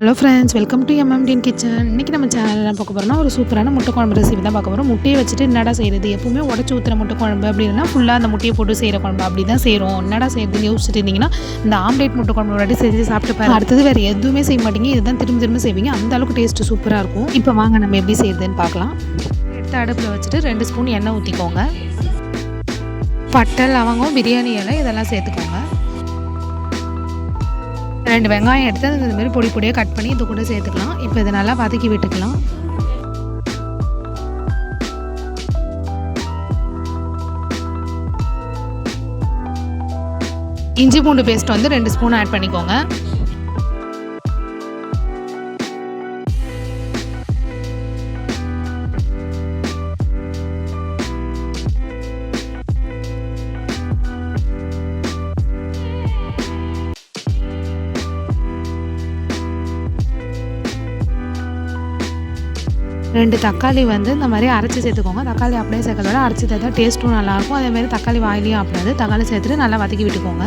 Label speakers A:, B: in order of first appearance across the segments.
A: Hello friends welcome to எம்எம்டின் kitchen இன்றைக்கி நம்ம சேனலில் பார்க்க போகிறோம்னா ஒரு சூப்பரான முட்டை குழம்பு ரெசிபி தான் பார்க்க போகிறோம் முட்டையை வச்சுட்டு என்னடா செய்கிறது எப்பவுமே உடச்சி ஊற்றுற முட்டை குழம்பு அப்படின்னா ஃபுல்லாக அந்த முட்டையை போட்டு செய்கிற குழம்பு அப்படி தான் செய்கிறோம் என்னடா செய்யறதுன்னு யோசிச்சுட்டு இருந்தீங்கன்னா இந்த ஆம்லேட் முட்டை குழம்பு ஒரு வாட்டி செஞ்சு சாப்பிட்டு பாருங்க. அடுத்தது வேறு எதுவுமே செய்ய மாட்டீங்க. இதுதான் திரும்ப திரும்ப செய்வீங்க. அந்த அளவுக்கு டேஸ்ட்டு சூப்பராக இருக்கும். இப்போ வாங்க நம்ம எப்படி செய்யறதுன்னு பார்க்கலாம். எடுத்து அடுப்பில் வச்சுட்டு ரெண்டு ஸ்பூன் எண்ணெய் ஊற்றிக்கோங்க பட்டை லவங்கம் பிரியாணி இலை இதெல்லாம் சேர்த்துக்கோங்க. ரெண்டு வெங்காயம் எடுத்து அது இந்த மாதிரி பொடி பொடியாக கட் பண்ணி இது கூட சேர்த்துக்கலாம். இப்போ இதை நல்லா வதக்கி விட்டுக்கலாம். இஞ்சி பூண்டு பேஸ்ட் வந்து ரெண்டு ஸ்பூன் ஆட் பண்ணிக்கோங்க. ரெண்டு தக்காளி வந்து இந்த மாதிரி அரைச்சி சேர்த்துக்கோங்க. தக்காளி அப்படியே சேர்க்கறதோட அரைச்சி சேர்த்தா டேஸ்ட்டும் நல்லாயிருக்கும். அதேமாதிரி தக்காளி வாயிலையும் அப்படியாது. தக்காளி சேர்த்துட்டு நல்லா வதக்கி விட்டுக்கோங்க.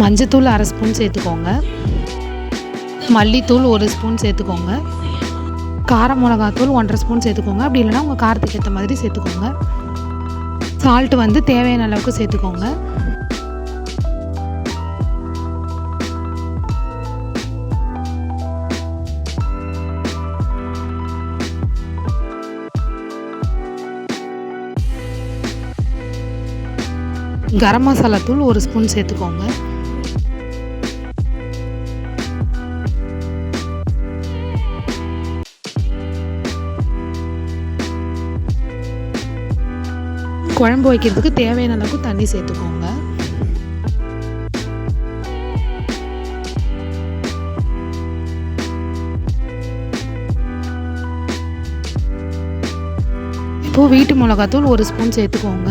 A: மஞ்சத்தூள் அரை ஸ்பூன் சேர்த்துக்கோங்க. மல்லித்தூள் ஒரு ஸ்பூன் சேர்த்துக்கோங்க. கார மிளகாத்தூள் ஒன்றரை ஸ்பூன் சேர்த்துக்கோங்க. அப்படி இல்லைன்னா உங்கள் காரத்துக்கு ஏற்ற மாதிரி சேர்த்துக்கோங்க. சால்ட்டு வந்து தேவையான அளவுக்கு சேர்த்துக்கோங்க. கரம் மசாலா தூள் ஒரு ஸ்பூன் சேர்த்துக்கோங்க. குழம்பு வைக்கிறதுக்கு தேவையான அளவுக்கு தண்ணி சேர்த்துக்கோங்க. இப்போது வீட்டு மிளகாத்தூள் ஒரு ஸ்பூன் சேர்த்துக்கோங்க.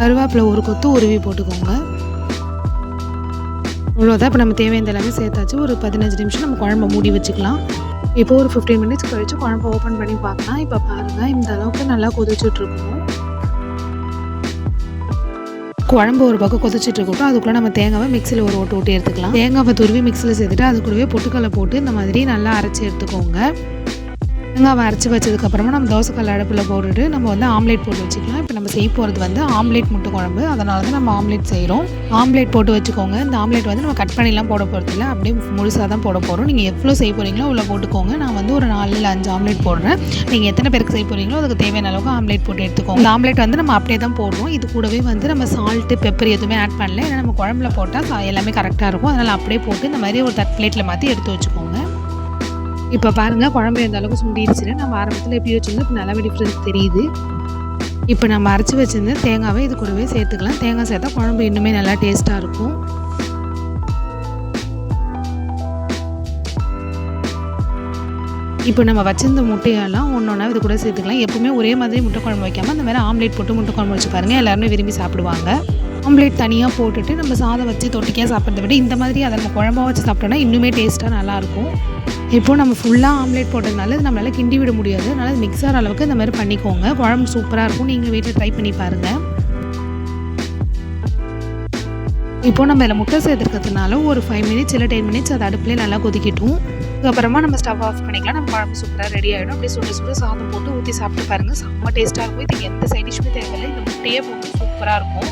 A: கருவேப்பிலை ஒரு கொத்து உருவி போட்டுக்கோங்க. அவ்வளோதான் இப்போ நம்ம தேவையான எல்லாமே சேர்த்தாச்சு. ஒரு பதினஞ்சு நிமிஷம் நம்ம குழம்ப மூடி வச்சுக்கலாம். இப்போ ஒரு ஃபிஃப்டீன் மினிட்ஸ் கழித்து குழம்பு ஓப்பன் பண்ணி பார்க்கலாம். இப்போ பாருங்கள் இந்த அளவுக்கு நல்லா கொதிச்சுட்ருக்கணும் குழம்பு ஒரு பக்கம் கொதிச்சுட்டு இருக்கட்டும். அதுக்குள்ளே நம்ம தேங்காவை மிக்சியில் ஒரு ஓட்டு ஓட்டி எடுத்துக்கலாம். தேங்காவை துருவி மிக்சியில் சேர்த்துட்டு அது கூடவே பொட்டுக்கல்லை போட்டு இந்த மாதிரி நல்லா அரைச்சி எடுத்துக்கோங்க. தேங்காவை அரைச்சி வச்சதுக்கப்புறமா நம்ம தோசைக்கல் அடுப்பில் போட்டுட்டு நம்ம வந்து ஆம்லேட் போட்டு வச்சுக்கலாம். இப்போ நம்ம செய்ய போகிறது வந்து ஆம்லேட் முட்டை குழம்பு. அதனால தான் நம்ம ஆம்லேட் செய்கிறோம் ஆம்லேட் போட்டு வச்சுக்கோங்க. இந்த ஆம்லேட் வந்து நம்ம கட் பண்ணிலாம் போட போகிறது இல்லை. அப்படியே முழுசாக தான் போட போகிறோம் நீங்கள் எவ்வளோ செய்ய போகிறீங்களோ அவ்வளோ போட்டுக்கோங்க. நான் வந்து ஒரு நாலு இல்லை அஞ்சு ஆம்லேட் போடுறேன். நீங்கள் எத்தனை பேருக்கு செய்ய போகிறீங்களோ அதுக்கு தேவையான அளவுக்கு ஆம்லேட் போட்டு எடுத்துக்கோங்க. இந்த ஆம்லேட் வந்து நம்ம அப்படியே தான் போடுறோம். இது கூடவே வந்து நம்ம சால்ட்டு பெப்பர் எதுவுமே ஆட் பண்ணல. ஏன்னா நம்ம குழம்புல போட்டால் எல்லாமே கரெக்டாக இருக்கும். அதனால் அப்படியே போட்டு இந்த மாதிரி ஒரு தட் பிளேட்டில் மாற்றி எடுத்து வச்சுக்கோங்க. இப்போ பாருங்கள் குழம்பு எந்த அளவுக்கு சுண்டிடுச்சுன்னா நம்ம ஆரம்பத்தில் எப்படி வச்சுருந்தோம் இப்போ நல்லாவே டிஃப்ரென்ஸ் தெரியுது. இப்போ நம்ம அரைச்சி வச்சிருந்த தேங்காவை இது கூடவே சேர்த்துக்கலாம். தேங்காய் சேர்த்தா குழம்பு இன்னுமே நல்லா டேஸ்ட்டாக இருக்கும். இப்போ நம்ம வச்சிருந்த முட்டையெல்லாம் ஒன்று ஒன்றா இது கூட சேர்த்துக்கலாம். எப்பவுமே ஒரே மாதிரி முட்டை குழம்பு வைக்காமல் அந்த மாதிரி ஆம்லேட் போட்டு முட்டை குழம்பு வச்சு பாருங்கள் எல்லாருமே விரும்பி சாப்பிடுவாங்க. ஆம்லேட் தனியாக போட்டுட்டு நம்ம சாதம் வச்சு தொட்டிக்காக சாப்பிட்றத விட இந்த மாதிரி அதை நம்ம குழம்பா வச்சு சாப்பிட்டோன்னா இன்னுமே டேஸ்ட்டாக நல்லாயிருக்கும் இப்போது நம்ம ஃபுல்லாக ஆம்லேட் போட்டதுனால இது நம்மளால் கிண்டி விட முடியாது. அதனால் மிக்ஸ் ஆகிற அளவுக்கு இந்த மாதிரி பண்ணிக்கோங்க. குழம்பு சூப்பராக இருக்கும். நீங்கள் வீட்டில் ட்ரை பண்ணி பாருங்கள் இப்போது நம்ம இதில் முட்டை சேர்த்துருக்கிறதுனால ஒரு ஃபைவ் மினிட்ஸ் இல்லை டென் மினிட்ஸ் அது அடுப்புலேயே நல்லா கொதிக்கட்டும். அதுக்கப்புறமா நம்ம ஸ்டவ் ஆஃப் பண்ணிக்கலாம். நம்ம குழம்பு சூப்பராக ரெடி ஆகிடும் அப்படியே சுட சுட சாதம் போட்டு ஊற்றி சாப்பிட்டு பாருங்கள் செம்ம டேஸ்ட்டாக இருக்கும். இதுக்கு எந்த சைட் டிஷ்ஷுமே தேவையில்லை. இந்த முட்டையே போட்டு சூப்பராக இருக்கும்.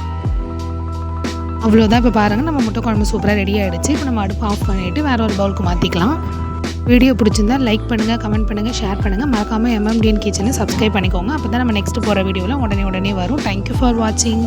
A: அவ்வளோதான் இப்போ பாருங்கள் நம்ம முட்டை குழம்பு சூப்பராக ரெடி ஆகிடுச்சு இப்போ நம்ம அடுப்பு ஆஃப் பண்ணிவிட்டு வேறு ஒரு பவுலுக்கு மாற்றிக்கலாம் வீடியோ பிடிச்சிருந்தா லைக் பண்ணுங்கள் கமெண்ட் பண்ணுங்கள் ஷேர் பண்ணுங்கள் மறக்காமல் எம்எம்டிஎன் கிச்சனை சப்ஸ்கிரைப் பண்ணிக்கோங்க. அப்போ தான் நம்ம நெக்ஸ்ட் போகிற வீடியோவில் உடனே உடனே வரும். தேங்க்யூ ஃபார் வாட்சிங்